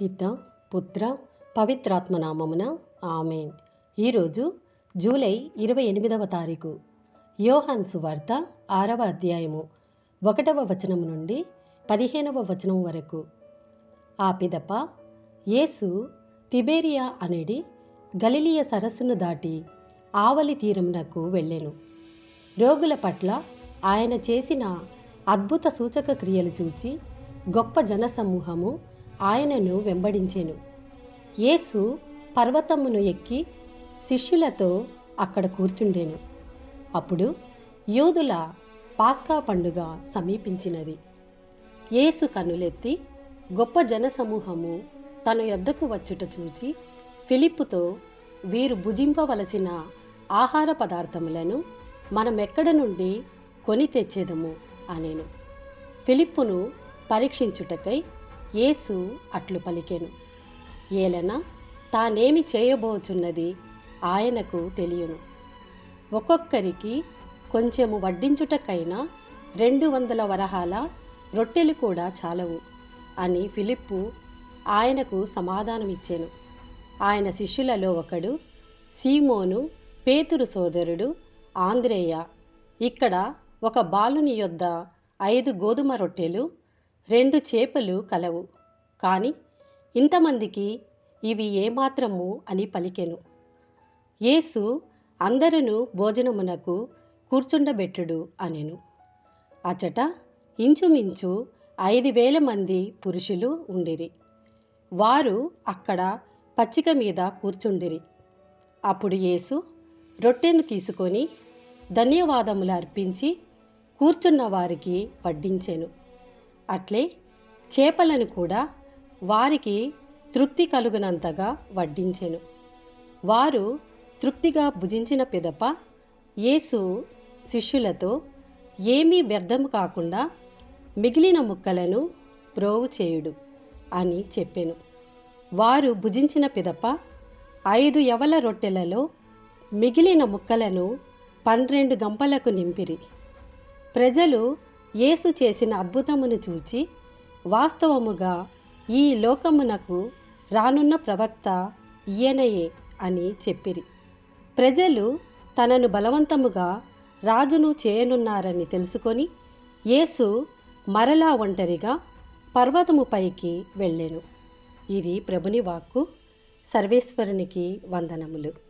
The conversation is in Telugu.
పిత పుత్ర పవిత్రాత్మనామమున ఆమెన్. ఈరోజు జూలై ఇరవై ఎనిమిదవ తారీఖు. యోహాన్ సువార్త ఆరవ అధ్యాయము. ఒకటవ వచనం నుండి పదిహేనవ వచనం వరకు. ఆ పిదప యేసు తిబేరియా అనేది గలిలియ సరస్సును దాటి ఆవలి తీరమునకు వెళ్ళెను. రోగుల పట్ల ఆయన చేసిన అద్భుత సూచక క్రియలు చూచి గొప్ప జనసమూహము ఆయనను వెంబడించెను. యేసు పర్వతమును ఎక్కి శిష్యులతో అక్కడ కూర్చుండెను. అప్పుడు యూదుల పాస్కా పండుగ సమీపించినది. యేసు కనులెత్తి గొప్ప జనసమూహము తన యొద్దకు వచ్చుట చూచి ఫిలిప్పుతో వీరు భుజింపవలసిన ఆహార పదార్థములను మనమెక్కడ నుండి కొని తెచ్చేదము అనేను. ఫిలిప్పును పరీక్షించుటకై యేసు అట్లు పలికెను. ఏలన తానేమి చేయబోచున్నది ఆయనకు తెలియను. ఒక్కొక్కరికి కొంచెము వడ్డించుటకైనా రెండు వందల వరహాల రొట్టెలు కూడా చాలవు అని ఫిలిప్పు ఆయనకు సమాధానమిచ్చాను. ఆయన శిష్యులలో ఒకడు సీమోను పేతురు సోదరుడు ఆంద్రేయ. ఇక్కడ ఒక బాలుని యొద్ద ఐదు గోధుమ రొట్టెలు రెండు చేపలు కలవు. కానీ ఇంతమందికి ఇవి ఏమాత్రము అని పలికెను. యేసు అందరును భోజనమునకు కూర్చుండబెట్టుడు అనెను. అచట ఇంచుమించు ఐదు వేల మంది పురుషులు ఉండిరి. వారు అక్కడ పచ్చిక మీద కూర్చుండిరి. అప్పుడు యేసు రొట్టెను తీసుకొని ధన్యవాదములు అర్పించి కూర్చున్న వారికి వడ్డించెను. అట్లే చేపలను కూడా వారికి తృప్తి కలుగునంతగా వడ్డించెను. వారు తృప్తిగా భుజించిన పిదప యేసు శిష్యులతో ఏమీ వ్యర్థము కాకుండా మిగిలిన ముక్కలను ప్రోవు చేయుడు అని చెప్పెను. వారు భుజించిన పిదప ఐదు యవల రొట్టెలలో మిగిలిన ముక్కలను పన్నెండు గంపలకు నింపిరి. ప్రజలు యేసు చేసిన అద్భుతమును చూచి వాస్తవముగా ఈ లోకమునకు రానున్న ప్రవక్త ఈయనయే అని చెప్పిరి. ప్రజలు తనను బలవంతముగా రాజును చేయనున్నారని తెలుసుకొని యేసు మరలా ఒంటరిగా పర్వతము పైకి వెళ్ళెను. ఇది ప్రభుని వాక్కు. సర్వేశ్వరునికి వందనములు.